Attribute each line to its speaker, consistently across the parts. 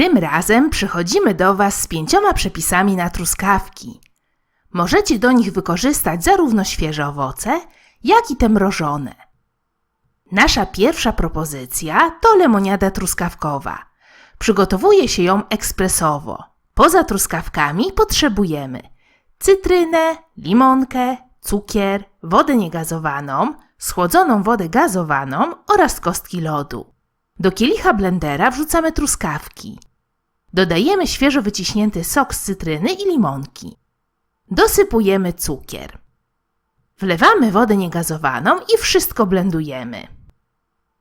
Speaker 1: Tym razem przychodzimy do Was z pięcioma przepisami na truskawki. Możecie do nich wykorzystać zarówno świeże owoce, jak i te mrożone. Nasza pierwsza propozycja to lemoniada truskawkowa. Przygotowuje się ją ekspresowo. Poza truskawkami potrzebujemy cytrynę, limonkę, cukier, wodę niegazowaną, schłodzoną wodę gazowaną oraz kostki lodu. Do kielicha blendera wrzucamy truskawki. Dodajemy świeżo wyciśnięty sok z cytryny i limonki. Dosypujemy cukier. Wlewamy wodę niegazowaną i wszystko blendujemy.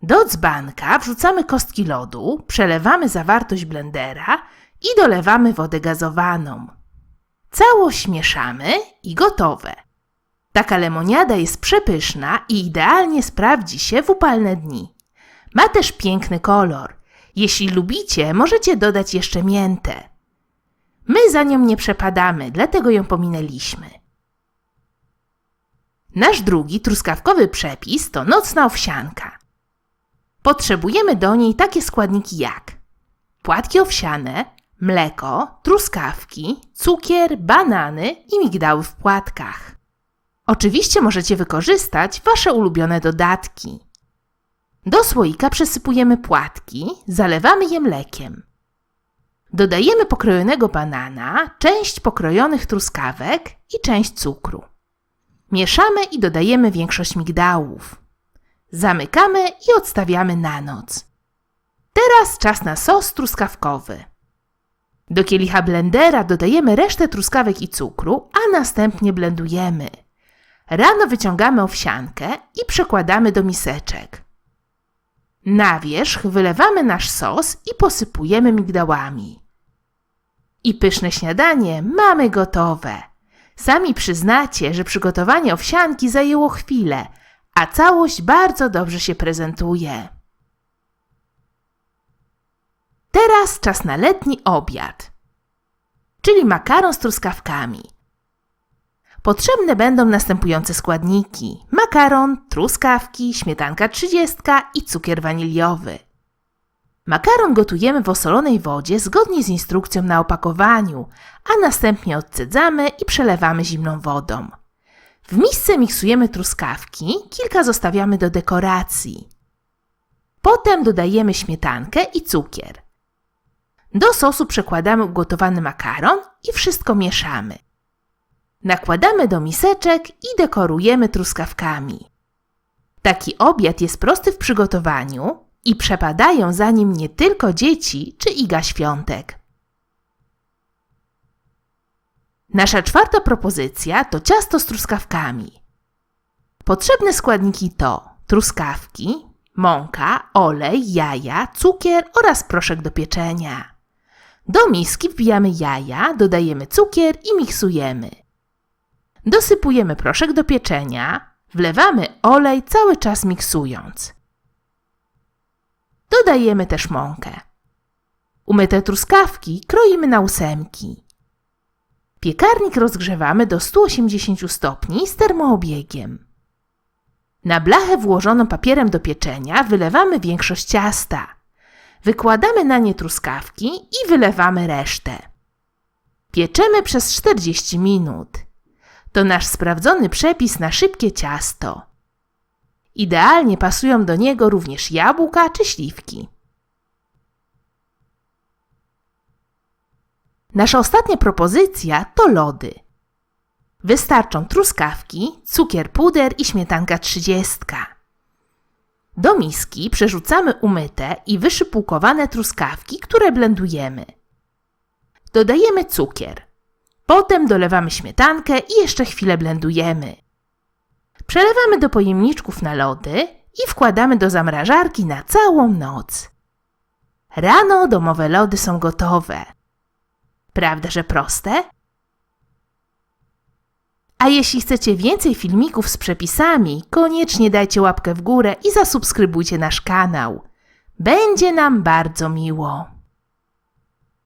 Speaker 1: Do dzbanka wrzucamy kostki lodu, przelewamy zawartość blendera i dolewamy wodę gazowaną. Całość mieszamy i gotowe. Taka lemoniada jest przepyszna i idealnie sprawdzi się w upalne dni. Ma też piękny kolor. Jeśli lubicie, możecie dodać jeszcze miętę. My za nią nie przepadamy, dlatego ją pominęliśmy. Nasz drugi truskawkowy przepis to nocna owsianka. Potrzebujemy do niej takie składniki jak płatki owsiane, mleko, truskawki, cukier, banany i migdały w płatkach. Oczywiście możecie wykorzystać Wasze ulubione dodatki. Do słoika przesypujemy płatki, zalewamy je mlekiem. Dodajemy pokrojonego banana, część pokrojonych truskawek i część cukru. Mieszamy i dodajemy większość migdałów. Zamykamy i odstawiamy na noc. Teraz czas na sos truskawkowy. Do kielicha blendera dodajemy resztę truskawek i cukru, a następnie blendujemy. Rano wyciągamy owsiankę i przekładamy do miseczek. Na wierzch wylewamy nasz sos i posypujemy migdałami. I pyszne śniadanie mamy gotowe. Sami przyznacie, że przygotowanie owsianki zajęło chwilę, a całość bardzo dobrze się prezentuje. Teraz czas na letni obiad, czyli makaron z truskawkami. Potrzebne będą następujące składniki: makaron, truskawki, śmietanka 30 i cukier waniliowy. Makaron gotujemy w osolonej wodzie zgodnie z instrukcją na opakowaniu, a następnie odcedzamy i przelewamy zimną wodą. W misce miksujemy truskawki, kilka zostawiamy do dekoracji. Potem dodajemy śmietankę i cukier. Do sosu przekładamy ugotowany makaron i wszystko mieszamy. Nakładamy do miseczek i dekorujemy truskawkami. Taki obiad jest prosty w przygotowaniu i przepadają za nim nie tylko dzieci czy Iga Świątek. Nasza czwarta propozycja to ciasto z truskawkami. Potrzebne składniki to truskawki, mąka, olej, jaja, cukier oraz proszek do pieczenia. Do miski wbijamy jaja, dodajemy cukier i miksujemy. Dosypujemy proszek do pieczenia, wlewamy olej cały czas miksując. Dodajemy też mąkę. Umyte truskawki kroimy na ósemki. Piekarnik rozgrzewamy do 180 stopni z termoobiegiem. Na blachę włożoną papierem do pieczenia wylewamy większość ciasta. Wykładamy na nie truskawki i wylewamy resztę. Pieczemy przez 40 minut. To nasz sprawdzony przepis na szybkie ciasto. Idealnie pasują do niego również jabłka czy śliwki. Nasza ostatnia propozycja to lody. Wystarczą truskawki, cukier puder i śmietanka trzydziestka. Do miski przerzucamy umyte i wyszypułkowane truskawki, które blendujemy. Dodajemy cukier. Potem dolewamy śmietankę i jeszcze chwilę blendujemy. Przelewamy do pojemniczków na lody i wkładamy do zamrażarki na całą noc. Rano domowe lody są gotowe. Prawda, że proste? A jeśli chcecie więcej filmików z przepisami, koniecznie dajcie łapkę w górę i zasubskrybujcie nasz kanał. Będzie nam bardzo miło.